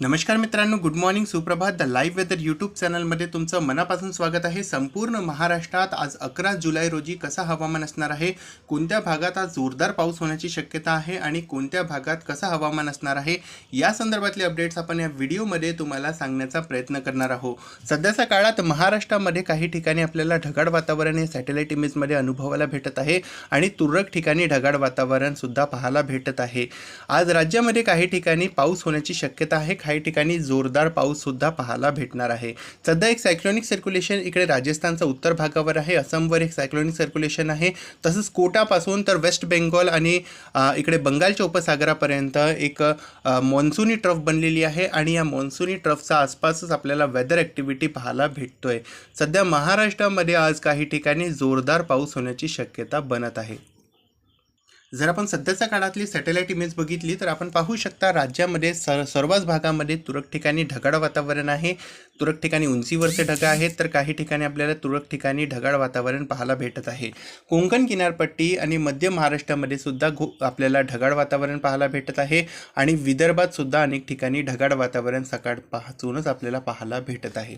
नमस्कार मित्रांनो good morning सुप्रभात. द लाईव्ह वेदर यूट्यूब चॅनलमध्ये तुमचं मनापासून स्वागत आहे. संपूर्ण महाराष्ट्रात आज अकरा जुलै रोजी कसा हवामान असणार आहे? कोणत्या भागात आज जोरदार पाऊस होण्याची शक्यता आहे? आणि कोणत्या भागात कसा हवामान असणार आहे? या संदर्भातले अपडेट्स आपण या व्हिडिओमध्ये तुम्हाला सांगण्याचा प्रयत्न करणार आहोत. सध्याच्या काळात महाराष्ट्रामध्ये काही ठिकाणी आपल्याला ढगाळ वातावरण हे सॅटेलाईट इमेजमध्ये अनुभवायला भेटत आहे आणि तुरळक ठिकाणी ढगाळ वातावरणसुद्धा पाहायला भेटत आहे. आज राज्यामध्ये काही ठिकाणी पाऊस होण्याची शक्यता आहे. काही ठिकाणी जोरदार पाऊससुद्धा पाहायला भेटणार आहे. सध्या एक सायक्लॉनिक सर्क्युलेशन इकडे राजस्थानचा उत्तर भागावर आहे. असमवर एक सायक्लॉनिक सर्क्युलेशन आहे. तसंच कोटापासून तर वेस्ट बेंगॉल आणि इकडे बंगालच्या उपसागरापर्यंत एक मॉन्सूनी ट्रफ बनलेली आहे आणि या मॉन्सूनी ट्रफचा आसपासच आपल्याला वेदर ॲक्टिव्हिटी पाहायला भेटतोय. सध्या महाराष्ट्रामध्ये आज काही ठिकाणी जोरदार पाऊस होण्याची शक्यता बनत आहे. जर आपण सध्याच्या काळातली सॅटेलाईट इमेज बघितली तर आपण पाहू शकता राज्यामध्ये सर सर्वच भागामध्ये तुरळक ठिकाणी ढगाळ वातावरण आहे. तुरळक ठिकाणी उंचीवरचे ढगं आहेत तर काही ठिकाणी आपल्याला तुरळक ठिकाणी ढगाळ वातावरण पाहायला भेटत आहे. कोंकण किनारपट्टी आणि मध्य महाराष्ट्रामध्ये सुद्धा घो आपल्याला ढगाळ वातावरण पाहायला भेटत आहे आणि विदर्भात सुद्धा अनेक ठिकाणी ढगाळ वातावरण सकाळ पाहचूनच आपल्याला पाहायला भेटत आहे.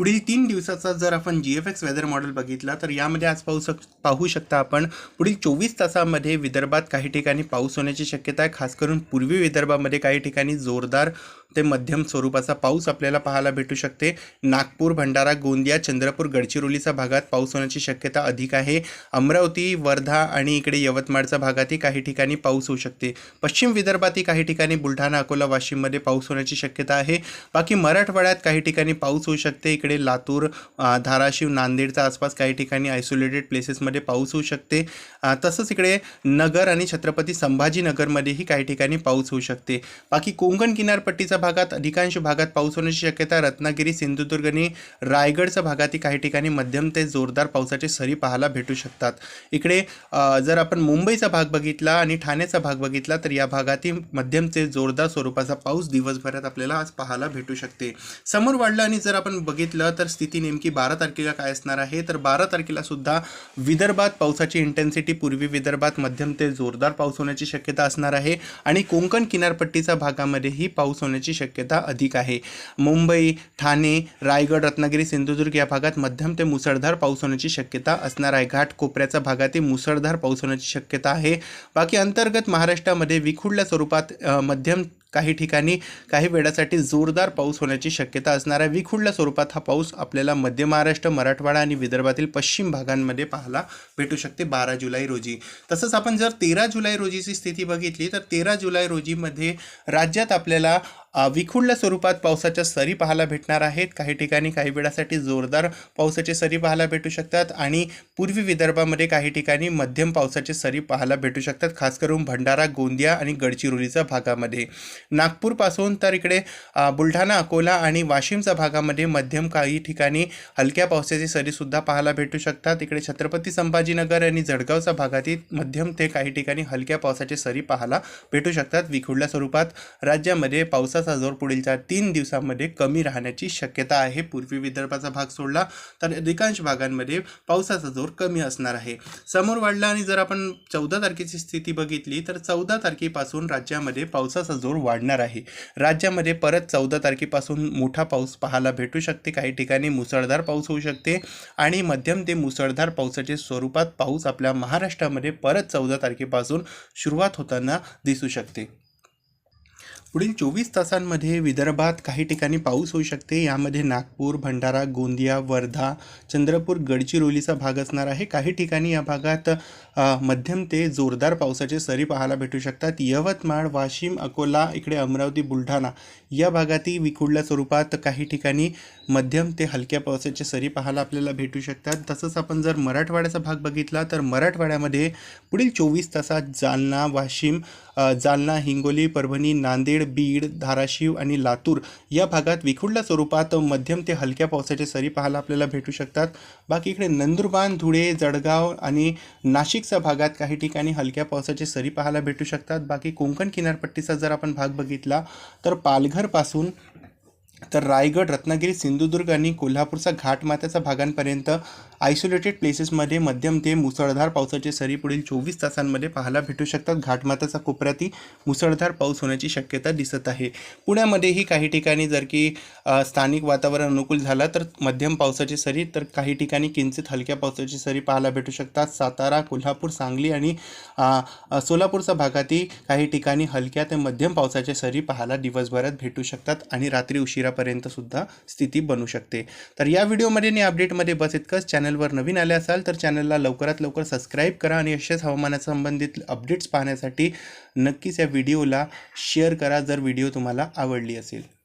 पुढील तीन दिवसाचा जर आपण G F X weather model बघितला तर यामध्ये आज पाहू शक पाहू शकता आपण पुढील चोवीस तासामध्ये विदर्भात काही ठिकाणी पाऊस होण्याची शक्यता आहे. खास करून पूर्वी विदर्भामध्ये काही ठिकाणी जोरदार ते मध्यम स्वरूपाचा पाऊस आपल्याला पाहायला भेटू शकते. नागपूर भंडारा गोंदिया चंद्रपूर गडचिरोलीच्या भागात पाऊस होण्याची शक्यता अधिक आहे. अमरावती वर्धा आणि इकडे यवतमाळच्या भागातही काही ठिकाणी पाऊस होऊ शकते. पश्चिम विदर्भातही काही ठिकाणी बुलढाणा अकोला वाशिममध्ये पाऊस होण्याची शक्यता आहे. बाकी मराठवाड्यात काही ठिकाणी पाऊस होऊ शकते. इकडे लातूर धाराशिव नांदेडच्या आसपास काही ठिकाणी आयसोलेटेड प्लेसेसमध्ये पाऊस होऊ शकते. तसंच इकडे नगर आणि छत्रपती संभाजीनगरमध्येही काही ठिकाणी पाऊस होऊ शकते. बाकी कोंकण किनारपट्टीचा भागात अधिकांश भागात पाऊस होण्याची शक्यता रत्नागिरी सिंधुदुर्ग आणि रायगडच्या भागातही काही ठिकाणी मध्यम ते जोरदार पावसाचे सरी पाहायला भेटू शकतात. इकडे जर आपण मुंबईचा भाग बघितला आणि ठाण्याचा भाग बघितला तर या भागातही मध्यम ते जोरदार स्वरूपाचा पाऊस दिवसभरात आपल्याला आज पाहायला भेटू शकते. समोर वाढलं आणि जर आपण बघितलं तर स्थिती नेमकी बारा तारखेला काय असणार आहे? तर बारा तारखेला सुद्धा विदर्भात पावसाची इंटेन्सिटी पूर्वी विदर्भात मध्यम ते जोरदार पाऊस होण्याची शक्यता असणार आहे. आणि कोकण किनारपट्टीच्या भागामध्येही पाऊस होण्याची शक्यता अधिक आहे. मुंबई ठाणे रायगड रत्नागिरी सिंधुदुर्ग या भागात मध्यम ते मुसळधार पाऊस होण्याची शक्यता असणार आहे. घाट कोपऱ्याच्या भागातही मुसळधार पाऊस होण्याची शक्यता आहे. बाकी अंतर्गत महाराष्ट्रामध्ये विखुरल्या स्वरूपात मध्यम काही ठिकाणी काही वेळासाठी जोरदार पाऊस होण्याची शक्यता असणार आहे स्वरूपात हा पाऊस आपल्याला मध्य महाराष्ट्र मराठवाडा आणि विदर्भातील पश्चिम भागांमध्ये पाहायला भेटू शकते बारा जुलै रोजी. तसंच आपण जर तेरा जुलै रोजीची स्थिती बघितली तर तेरा जुलै रोजीमध्ये राज्यात आपल्याला विखुडल्या स्वरूपात पावसाच्या सरी पाहायला भेटणार आहेत. काही ठिकाणी काही वेळासाठी जोरदार पावसाचे सरी पाहायला भेटू शकतात आणि पूर्वी विदर्भामध्ये काही ठिकाणी मध्यम पावसाचे सरी पाहायला भेटू शकतात खास करून भंडारा गोंदिया आणि गडचिरोलीच्या भागामध्ये. नागपूरपासून तर इकडे बुलढाणा अकोला आणि वाशिमच्या भागामध्ये मध्यम काही ठिकाणी हलक्या पावसाची सरीसुद्धा पाहायला भेटू शकतात. इकडे छत्रपती संभाजीनगर आणि जळगावच्या भागातील मध्यम ते काही ठिकाणी हलक्या पावसाचे सरी पाहायला भेटू शकतात. विखुरल्या स्वरूपात राज्यामध्ये पावसाचा जोर पुढीलच्या तीन दिवसांमध्ये कमी राहण्याची शक्यता आहे. पूर्वी विदर्भाचा भाग सोडला तर अधिकांश भागांमध्ये पावसाचा जोर कमी असणार आहे. समोर वाढला आणि जर आपण चौदा तारखेची स्थिती बघितली तर चौदा तारखेपासून राज्यामध्ये पावसाचा जोर वाढणार आहे. राज्यामध्ये परत चौदा तारखेपासून मोठा पाऊस पाहायला भेटू शकते. काही ठिकाणी मुसळधार पाऊस होऊ शकते आणि मध्यम ते मुसळधार पावसाचे स्वरूपात पाऊस आपल्या महाराष्ट्रामध्ये परत चौदा तारखेपासून सुरुवात होताना दिसू शकते. पुढील चोवीस तासांमध्ये विदर्भात काही ठिकाणी पाऊस होऊ शकते. यामध्ये नागपूर भंडारा गोंदिया वर्धा चंद्रपूर गडचिरोलीचा भाग असणार आहे. काही ठिकाणी या भागात मध्यम ते जोरदार पावसाचे सरी पाहायला भेटू शकतात. यवतमाळ वाशिम अकोला इकडे अमरावती बुलढाणा या भागातही विखुडल्या स्वरूपात काही ठिकाणी मध्यम ते हलक्या पावसाचे सरी पाहायला आपल्याला भेटू शकतात. तसंच आपण जर मराठवाड्याचा भाग बघितला तर मराठवाड्यामध्ये पुढील चोवीस तासात जालना वाशिम जालना हिंगोली परभणी नांदेड बीड धाराशिव आणि लातूर या भागात विखुरल्या स्वरूपात मध्यम ते हलक्या पावसाचे सरी पाहायला आपल्याला भेटू शकतात. बाकी इकडे नंदुरबार धुळे जळगाव आणि नाशिकच्या भागात काही ठिकाणी हलक्या पावसाचे सरी पाहायला भेटू शकतात. बाकी कोकण किनारपट्टीचा जर आपण भाग बघितला तर पालघरपासून तर रायगड रत्नागिरी सिंधुदुर्ग आणि कोल्हापूरचा घाटमाथ्याचा भागांपर्यंत आयसोलेटेड प्लेसेसमध्ये मध्यम ते मुसळधार पावसाचे सरी पुढील चोवीस तासांमध्ये पाहायला भेटू शकतात. घाटमाताचा कोपऱ्यातही मुसळधार पाऊस होण्याची शक्यता दिसत आहे. पुण्यामध्येही काही ठिकाणी जर की स्थानिक वातावरण अनुकूल झाला तर मध्यम पावसाची सरी तर काही ठिकाणी किंचित हलक्या पावसाची सरी पाहायला भेटू शकतात. सातारा कोल्हापूर सांगली आणि सोलापूरचा सोलापूरच्या भागातही काही ठिकाणी हलक्या ते मध्यम पावसाच्या सरी पाहायला दिवसभरात भेटू शकतात आणि रात्री उशिरा सुद्धा स्थिती बनू शकते. तर या व्हिडिओमध्ये आणि अपडेटमध्ये बस इतकंच. चॅनलवर नवीन आले असाल तर चॅनलला लवकरात लवकर सबस्क्राईब करा आणि अशाच हवामानासंबंधित अपडेट्स पाहण्यासाठी नक्कीच या व्हिडिओला शेअर करा जर व्हिडिओ तुम्हाला आवडली असेल.